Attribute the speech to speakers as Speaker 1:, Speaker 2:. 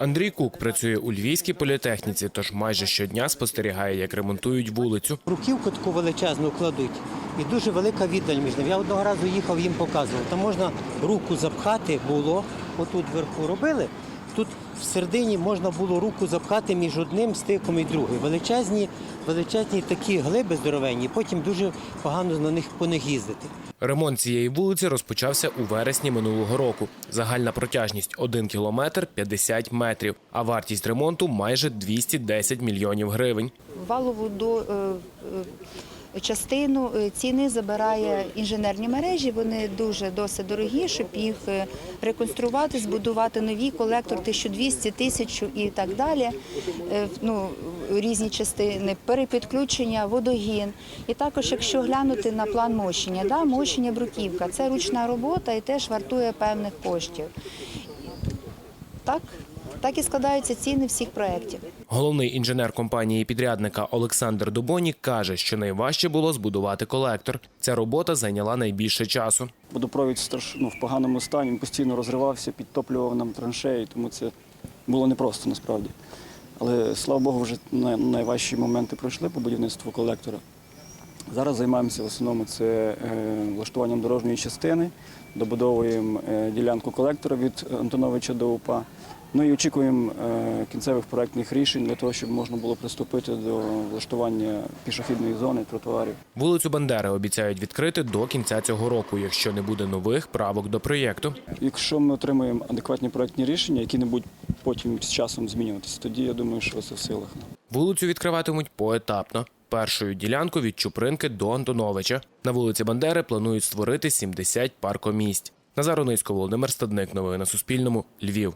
Speaker 1: Андрій Кук працює у Львівській політехніці, тож майже щодня спостерігає, як ремонтують вулицю.
Speaker 2: Руківку таку величезну кладуть. І дуже велика віддаль між ними. Я одного разу їхав, їм показував. Там можна руку запхати було, отут вверху робили. Тут всередині можна було руку запхати між одним стиком і другим. Величезні, величезні такі глиби здоровенні, потім дуже погано на них по них їздити.
Speaker 1: Ремонт цієї вулиці розпочався у вересні минулого року. Загальна протяжність 1 кілометр 50 метрів, а вартість ремонту майже 210 мільйонів гривень.
Speaker 3: Валову до е, е, частину е, ціни забирає інженерні мережі. Вони дуже досить дорогі, щоб їх реконструювати, збудувати нові колектор 1200, 1000 і так далі. Ну, різні частини, перепідключення, водогін. І також, якщо глянути на план мощення, да, мощення бруківка це ручна робота і теж вартує певних коштів. Так, так і складаються ціни всіх проєктів.
Speaker 1: Головний інженер компанії підрядника Олександр Дубонік каже, що найважче було збудувати колектор. Ця робота зайняла найбільше часу.
Speaker 4: Водопровід страш... ну, в поганому стані, він постійно розривався, підтоплював нам траншеї, тому це було непросто насправді. Але слава Богу, вже найважчі моменти пройшли по будівництву колектора. Зараз займаємося в основному це е, влаштуванням дорожньої частини, добудовуємо е, ділянку колектора від Антоновича до УПА. Ну і очікуємо е, кінцевих проектних рішень для того, щоб можна було приступити до влаштування пішохідної зони, тротуарів.
Speaker 1: Вулицю Бандери обіцяють відкрити до кінця цього року, якщо не буде нових правок до проєкту.
Speaker 4: Якщо ми отримаємо адекватні проектні рішення, які не будуть потім з часом змінюватися, тоді я думаю, що це в силах.
Speaker 1: Вулицю відкриватимуть поетапно. Першою ділянку від Чупринки до Антоновича. На вулиці Бандери планують створити 70 паркомісць. Назар Онисько, Володимир Стадник. Новини на Суспільному. Львів.